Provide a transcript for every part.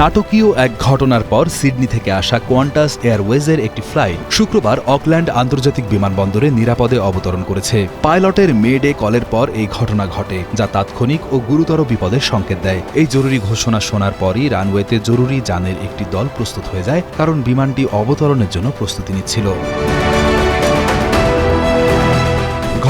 নাটকীয় এক ঘটনার পর সিডনি থেকে আসা কোয়ান্টাস এয়ারওয়েজের একটি ফ্লাইট শুক্রবার অকল্যান্ড আন্তর্জাতিক বিমানবন্দরে নিরাপদে অবতরণ করেছে। পাইলটের মে ডে কলের পর এই ঘটনা ঘটে, যা তাৎক্ষণিক ও গুরুতর বিপদের সংকেত দেয়। এই জরুরি ঘোষণা শোনার পরই রানওয়েতে জরুরি যানের একটি দল প্রস্তুত হয়ে যায়, কারণ বিমানটি অবতরণের জন্য প্রস্তুতি নিচ্ছিল।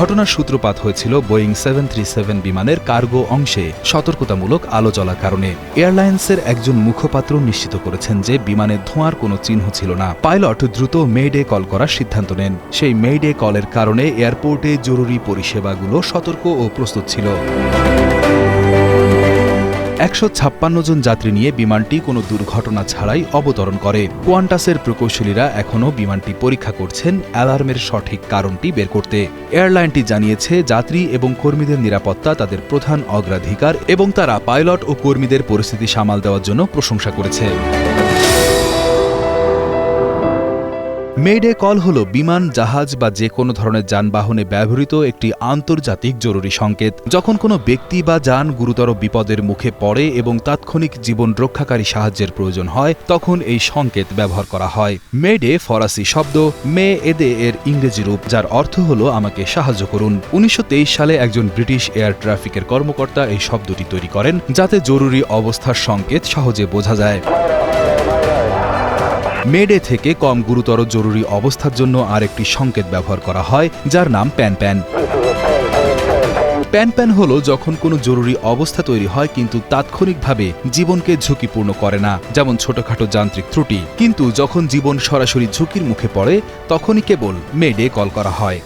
ঘটনার সূত্রপাত হয়েছিল বোয়িং সেভেন থ্রি সেভেন বিমানের কার্গো অংশে সতর্কতামূলক আলো জ্বলার কারণে। এয়ারলাইন্সের একজন মুখপাত্র নিশ্চিত করেছেন যে বিমানে ধোঁয়ার কোনো চিহ্ন ছিল না। পাইলট দ্রুত মেডে কল করার সিদ্ধান্ত নেন। সেই মেডে কলের কারণে এয়ারপোর্টে জরুরি পরিষেবাগুলো সতর্ক ও প্রস্তুত ছিল। একশো ছাপ্পান্ন জন যাত্রী নিয়ে বিমানটি কোনো দুর্ঘটনা ছাড়াই অবতরণ করে। কোয়ান্টাসের প্রকৌশলীরা এখনও বিমানটি পরীক্ষা করছেন অ্যালার্মের সঠিক কারণটি বের করতে। এয়ারলাইনটি জানিয়েছে, যাত্রী এবং কর্মীদের নিরাপত্তা তাদের প্রধান অগ্রাধিকার এবং তারা পাইলট ও কর্মীদের পরিস্থিতি সামাল দেওয়ার জন্য প্রশংসা করেছে। মেডে কল হল বিমান, জাহাজ বা যে কোনো ধরনের যানবাহনে ব্যবহৃত একটি আন্তর্জাতিক জরুরি সংকেত। যখন কোনো ব্যক্তি বা যান গুরুতর বিপদের মুখে পড়ে এবং তাৎক্ষণিক জীবন রক্ষাকারী সাহায্যের প্রয়োজন হয়, তখন এই সংকেত ব্যবহার করা হয়। মেডে ফরাসি শব্দ মে এদে এর ইংরেজি রূপ, যার অর্থ হল আমাকে সাহায্য করুন। উনিশশো তেইশ সালে একজন ব্রিটিশ এয়ার ট্রাফিকের কর্মকর্তা এই শব্দটি তৈরি করেন, যাতে জরুরি অবস্থার সংকেত সহজে বোঝা যায়। মেডে থেকে কম গুরুতর জরুরি অবস্থার জন্য আরেকটি সংকেত ব্যবহার করা হয়, যার নাম প্যান প্যান। প্যান প্যান হল যখন কোনো জরুরি অবস্থা তৈরি হয়, কিন্তু তাৎক্ষণিকভাবে জীবনকে ঝুঁকিপূর্ণ করে না, যেমন ছোটখাটো যান্ত্রিক ত্রুটি। কিন্তু যখন জীবন সরাসরি ঝুঁকির মুখে পড়ে, তখনই কেবল মেডে কল করা হয়।